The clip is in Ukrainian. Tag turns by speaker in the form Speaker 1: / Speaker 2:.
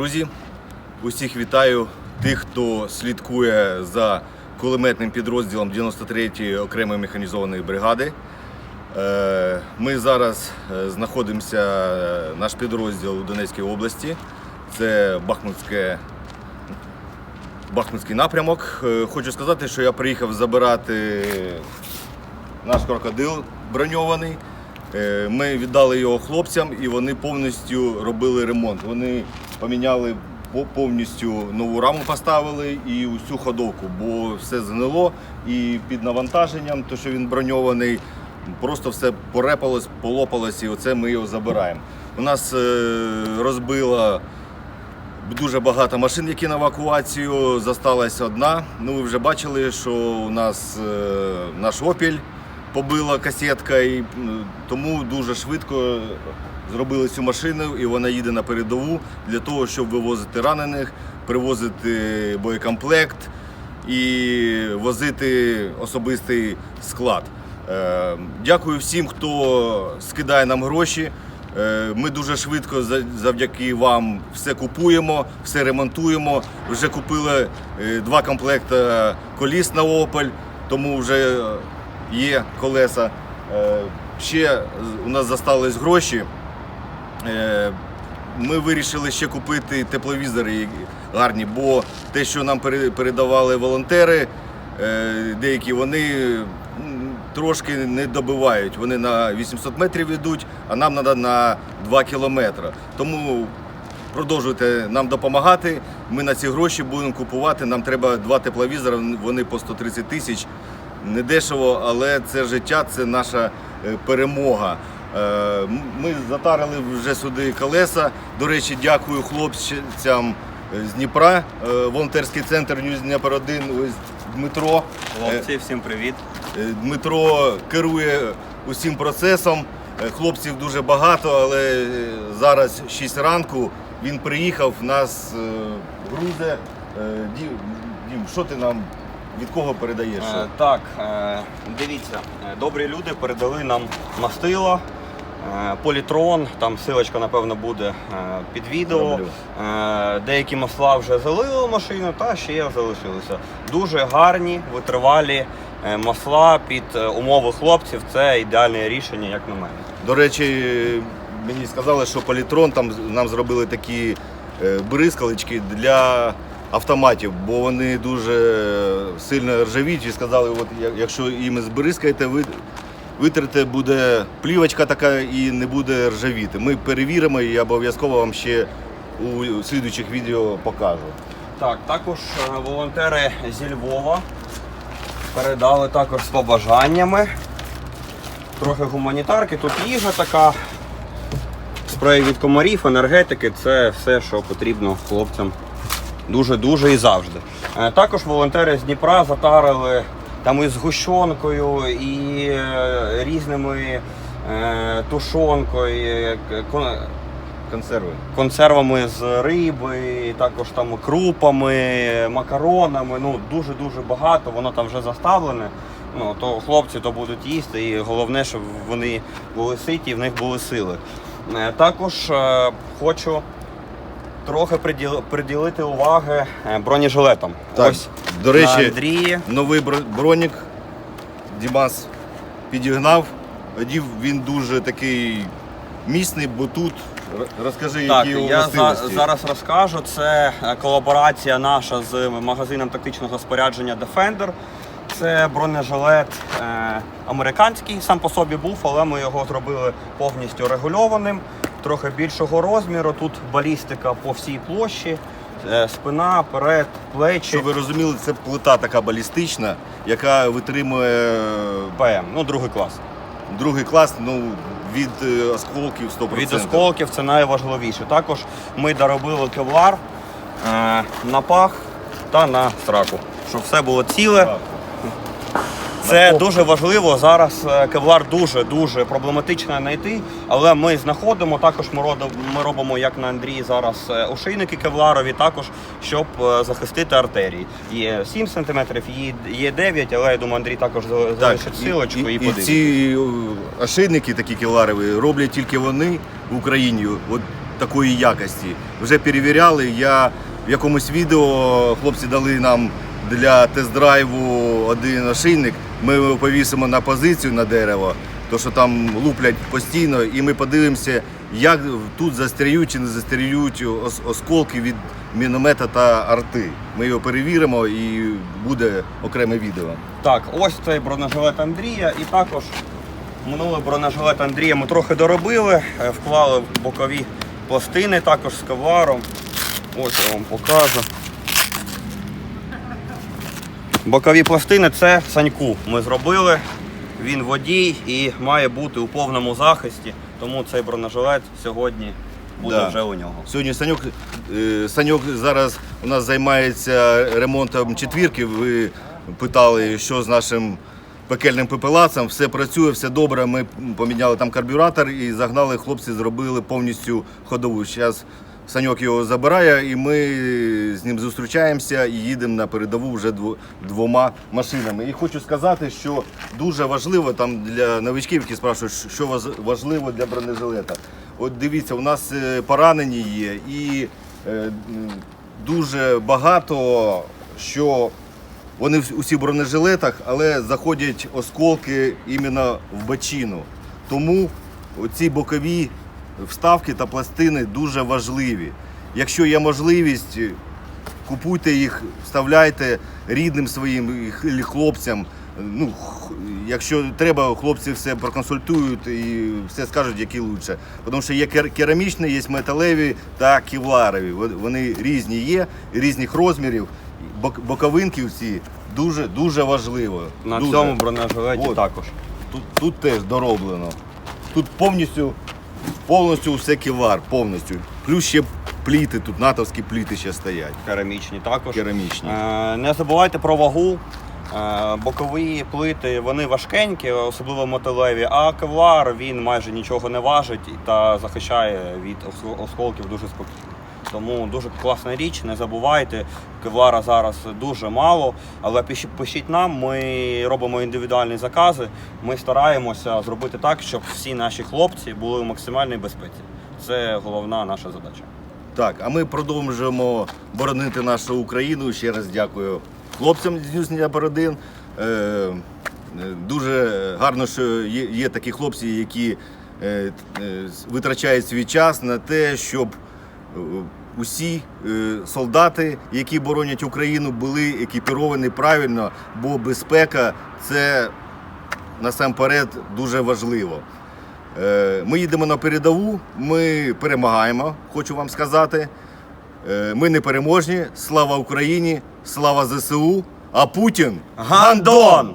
Speaker 1: Друзі, усіх вітаю тих, хто слідкує за кулеметним підрозділом 93-ї окремої механізованої бригади. Е, Ми зараз е, знаходимося, е, наш підрозділ у Донецькій області. Це Бахмутське, Бахмутський напрямок. Хочу сказати, що я приїхав забирати наш крокодил броньований. Ми віддали його хлопцям і вони повністю робили ремонт. Вони поміняли по- повністю нову раму поставили і усю ходовку, бо все згнило і під навантаженням, то що він броньований, просто все порепалось, полопалось, і оце ми його забираємо. У нас е, розбила Дуже багато машин, які на евакуацію. Зосталась одна. Ну, ви вже бачили, що у нас е, наш опіль побила касетка, і тому дуже швидко зробили цю машину, і вона їде на передову для того, щоб вивозити ранених, привозити боєкомплект і возити особистий склад. Е, Дякую всім, хто скидає нам гроші. Е, Ми дуже швидко за- завдяки вам все купуємо, все ремонтуємо. Вже купили е, два комплекти коліс на Opel, тому вже є колеса. Ще у нас залишились гроші. Е, Ми вирішили ще купити тепловізори гарні, бо те, що нам пере- передавали волонтери, е, деякі вони трошки не добивають. Вони на 800 метрів йдуть, а нам треба на 2 кілометри. Тому продовжуйте нам допомагати. Ми на ці гроші будемо купувати. Нам треба два тепловізори, вони по 130 тисяч. Не дешево, але це життя, це наша е, перемога. Е, Ми затарили вже сюди колеса. До речі, дякую хлопцям е, з Дніпра. Е, Волонтерський центр Ньюз Дніпро 1 ось Дмитро.
Speaker 2: Хлопці, всім привіт.
Speaker 1: Дмитро керує усім процесом. Хлопців дуже багато, але зараз 6 ранку. Він приїхав, нас грузе. Дім, Дім, що ти нам від кого передаєш?
Speaker 2: Е, так, е, дивіться, добрі люди передали нам мастило, політрон, там силочка, напевно, буде е, під відео. Е, деякі масла вже залили машину, та ще залишилися. Дуже гарні, витривалі е, масла під е, умови хлопців. Це ідеальне рішення, як на мене.
Speaker 1: До речі, мені сказали, що Політрон там нам зробили такі е, бризкалечки для автоматів, бо вони дуже сильно ржавіють і сказали, от якщо їм збризкаєте, ви витрите, буде плівочка така і не буде ржавіти. Ми перевіримо і обов'язково вам ще у слідуючих відео покажу.
Speaker 2: Так, також е, волонтери зі Львова передали також з побажаннями. Трохи гуманітарки, тут їжа така, спрей від комарів, енергетики це все, що потрібно хлопцям дуже-дуже і завжди. Е, Також волонтери з Дніпра затарили там і з гущонкою, і е, різними е, тушонкою, е, кон-
Speaker 1: Консерви.
Speaker 2: консервами з риби, також там крупами, макаронами. Ну дуже дуже багато. Воно там вже заставлене. Ну то хлопці то будуть їсти, і головне, щоб вони були ситі, і в них були сили. Е, Також е, хочу трохи приділ- приділити уваги е, бронежилетам.
Speaker 1: Так,
Speaker 2: Ось
Speaker 1: до речі,
Speaker 2: на Андрії.
Speaker 1: Новий бро- бронік Дімас підігнав. Одів він дуже такий міцний, бо тут р- розкажи,
Speaker 2: Так,
Speaker 1: які
Speaker 2: я за,
Speaker 1: властивості.
Speaker 2: зараз розкажу. Це е, колаборація наша з магазином тактичного спорядження Defender. Це бронежилет е, американський, сам по собі був, але ми його зробили повністю регульованим, трохи більшого розміру. Тут балістика по всій площі, е, спина, перед, плечі.
Speaker 1: Щоб ви розуміли, це плита така балістична, яка витримує
Speaker 2: ПМ, ну другий клас.
Speaker 1: другий клас ну, від е, осколків 100%.
Speaker 2: Від осколків це найважливіше. Також ми доробили кевлар е, на пах та на сраку, щоб все було ціле. Це дуже важливо. Зараз е, кевлар дуже дуже проблематично знайти, але ми знаходимо. Також ми родо- ми робимо, як на Андрії зараз е, ошейники кевларові, також щоб е, захистити артерії. Є 7 см, є, є 9, але я думаю, Андрій також за-
Speaker 1: Так,
Speaker 2: залишить силочку і,
Speaker 1: і, і
Speaker 2: подивиться.
Speaker 1: ці ошейники такі кіларові роблять тільки вони в Україні. От такої якості. Вже перевіряли. Я в якомусь відео хлопці дали нам для тест-драйву один ошейник. Ми його повісимо на позицію на дерево, то що там луплять постійно, і ми подивимося, як тут застряють чи не застряють ос- осколки від міномета та арти. Ми його перевіримо і буде окреме відео.
Speaker 2: Так, ось цей бронежилет Андрія і також минулий бронежилет Андрія ми трохи доробили, е, вклали в бокові пластини також з кевларом. Ось я вам покажу. Бокові пластини це саньку ми зробили. Він водій і має бути у повному захисті, тому цей бронежилет сьогодні буде
Speaker 1: Да.
Speaker 2: вже у нього.
Speaker 1: Сьогодні Саньок, е, Саньок зараз у нас займається ремонтом четвірки. Ви питали, що з нашим пекельним пепелацем. Все працює, все добре. Ми поміняли там карбюратор і загнали, хлопці зробили повністю ходову. Зараз Саньок його забирає, і ми з ним зустрічаємося і їдемо на передову вже дво- двома машинами. І хочу сказати, що дуже важливо там для новичків, які спрашують, що важливо для бронежилета. От дивіться, у нас е, поранені є і е, дуже багато що вони усі в бронежилетах, але заходять осколки іменно в бочину. Тому ці бокові вставки та пластини дуже важливі. Якщо є можливість, купуйте їх, вставляйте рідним своїм хлопцям. Ну, якщо треба, хлопці все проконсультують і все скажуть, які лучше. Тому що є кер- керамічні, є металеві та кевларові. Вони різні є, різних розмірів. Бок- Боковинки всі дуже дуже важливо.
Speaker 2: На
Speaker 1: дуже.
Speaker 2: цьому бронежилеті
Speaker 1: От.
Speaker 2: також.
Speaker 1: Тут, тут теж дороблено. Тут повністю, повністю все ківар, повністю. Плюс ще пліти, тут натовські пліти ще стоять.
Speaker 2: Керамічні також.
Speaker 1: Керамічні.
Speaker 2: Е, Не забувайте про вагу. Е, Бокові плити вони важкенькі, особливо мотилеві, а кевлар він майже нічого не важить та захищає від осколків дуже спокійно. Тому дуже класна річ, не забувайте. Кевлара зараз дуже мало, але пишіть, нам, ми робимо індивідуальні закази. Ми стараємося зробити так, щоб всі наші хлопці були в максимальній безпеці. Це головна наша задача.
Speaker 1: Так, а ми продовжуємо боронити нашу Україну. Ще раз дякую хлопцям з Ньюс Бородин. Е, е, дуже гарно, що є, такі хлопці, які е, витрачають свій час на те, щоб усі е, солдати, які боронять Україну, були екіпіровані правильно, бо безпека це насамперед дуже важливо. Е, Ми їдемо на передову, ми перемагаємо, хочу вам сказати. Е, Ми не переможні. Слава Україні, слава ЗСУ, а Путін
Speaker 2: Гандон!